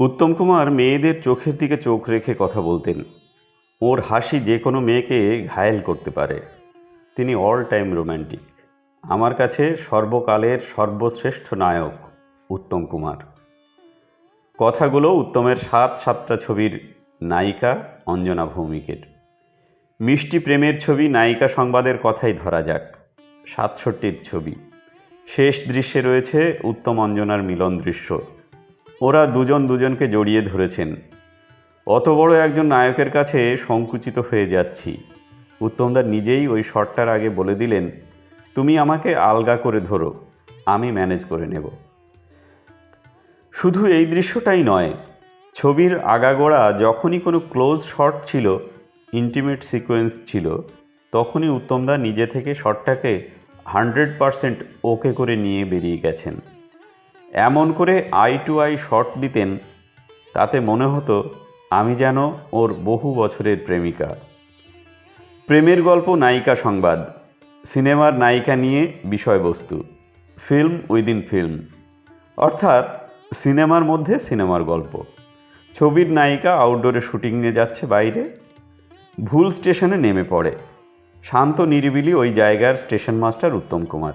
উত্তম কুমার মেয়েদের চোখের দিকে চোখ রেখে কথা বলতেন। ওর হাসি যে কোনো মেয়েকে ঘায়েল করতে পারে। তিনি অল টাইম রোম্যান্টিক আমার কাছে সর্বকালের সর্বশ্রেষ্ঠ নায়ক উত্তম কুমার। কথাগুলো উত্তমের সাত সাতটা ছবির নায়িকা অঞ্জনা ভৌমিকের। মিষ্টি প্রেমের ছবি নায়িকা সংবাদের কথাই ধরা যাক। সাতষট্টির ছবি। শেষ দৃশ্যে রয়েছে উত্তম অঞ্জনার মিলন দৃশ্য। ওরা দুজন দুজনকে জড়িয়ে ধরেছেন। অত বড় একজন নায়কের কাছে সংকুচিত হয়ে যাচ্ছি। উত্তমদা নিজেই ওই শটটার আগে বলে দিলেন, তুমি আমাকে আলগা করে ধরো, আমি ম্যানেজ করে নেব। শুধু এই দৃশ্যটাই নয়, ছবির আগাগোড়া যখনই কোনো ক্লোজ শট ছিল, ইন্টিমেট সিকোয়েন্স ছিল, তখনই উত্তমদা নিজে থেকে শটটাকে হান্ড্রেড পারসেন্ট ওকে করে নিয়ে বেরিয়ে গেছেন। এমন করে আই টু আই শট দিতেন, তাতে মনে হতো আমি যেন ওর বহু বছরের প্রেমিকা। প্রেমের গল্প নায়িকা সংবাদ, সিনেমার নায়িকা নিয়ে বিষয়বস্তু, ফিল্ম উইদিন ফিল্ম। অর্থাৎ সিনেমার মধ্যে সিনেমার গল্প। ছবির নায়িকা আউটডোরে শুটিংয়ে যাচ্ছে বাইরে, ভুল স্টেশনে নেমে পড়ে। শান্ত নিরিবিলি ওই জায়গার স্টেশন মাস্টার উত্তম কুমার।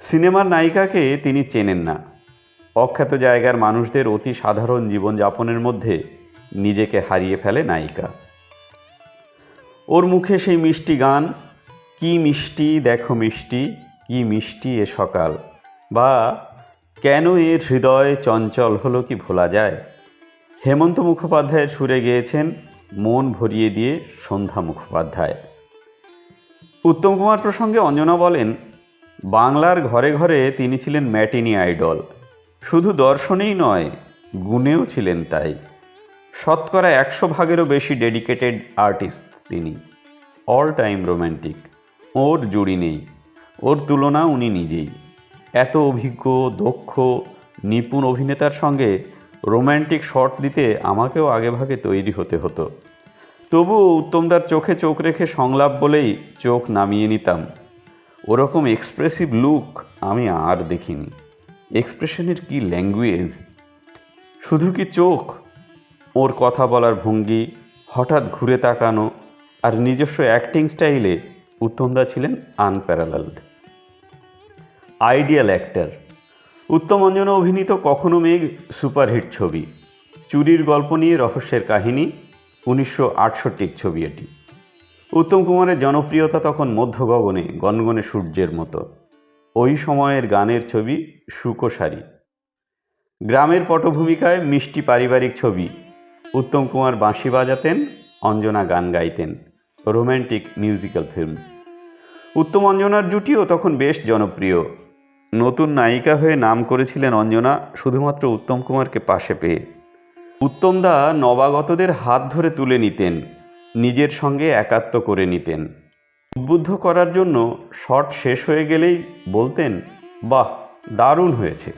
সিনেমার নায়িকাকে তিনি চেনেন না। অখ্যাত জায়গার মানুষদের অতি সাধারণ জীবনযাপনের মধ্যে নিজেকে হারিয়ে ফেলে নায়িকা। ওর মুখে সেই মিষ্টি গান, কি মিষ্টি, দেখো মিষ্টি, কি মিষ্টি এ সকাল বা কেন এর হৃদয় চঞ্চল হলো কি ভোলা যায় হেমন্ত মুখোপাধ্যায়ের সুরে গেয়েছেন মন ভরিয়ে দিয়ে সন্ধ্যা মুখোপাধ্যায় উত্তম কুমার প্রসঙ্গে অঞ্জনা বলেন, বাংলার ঘরে ঘরে তিনি ছিলেন ম্যাটিনি আইডল শুধু দর্শনেই নয়, গুণেও ছিলেন তাই। শতকরা একশো ভাগেরও বেশি ডেডিকেটেড আর্টিস্ট তিনি। অল টাইম রোম্যান্টিক ওর জুড়ি নেই, ওর তুলনা উনি নিজেই। এত অভিজ্ঞ, দক্ষ, নিপুণ অভিনেতার সঙ্গে রোম্যান্টিক শট দিতে আমাকেও আগেভাগে তৈরি হতে হতো। তবুও উত্তমদার চোখে চোখ রেখে সংলাপ বলেই চোখ নামিয়ে নিতাম। ওরকম এক্সপ্রেসিভ লুক আমি আর দেখিনি। এক্সপ্রেশনের কি ল্যাঙ্গুয়েজ? শুধু কি চোখ? ওর কথা বলার ভঙ্গি, হঠাৎ ঘুরে তাকানো আর নিজস্ব অ্যাক্টিং স্টাইলে উত্তমদা ছিলেন unparalleled. Ideal actor. Uttam Anjana অভিনীত কখনো মেঘ সুপারহিট ছবি। চুরির গল্প নিয়ে রহস্যের কাহিনী, উনিশশো আটষট্টির ছবি এটি। উত্তম কুমারের জনপ্রিয়তা তখন মধ্য গগনে গনগনে সূর্যের মতো। ওই সময়ের গানের ছবি সুকোসারি গ্রামের পটভূমিকায় মিষ্টি পারিবারিক ছবি। উত্তম কুমার বাঁশি বাজাতেন, অঞ্জনা গান গাইতেন। Romantic musical film. উত্তম অঞ্জনার জুটিও তখন বেশ জনপ্রিয়। নতুন নায়িকা হয়ে নাম করেছিলেন অঞ্জনা শুধুমাত্র উত্তম কুমারকে পাশে পেয়ে। উত্তমদা নবাগতদের হাত ধরে তুলে নিতেন, নিজের সঙ্গে একাত্ম করে নিতেন। উদ্বুদ্ধ করার জন্য শট শেষ হয়ে গেলেই বলতেন বাহ দারুণ হয়েছে।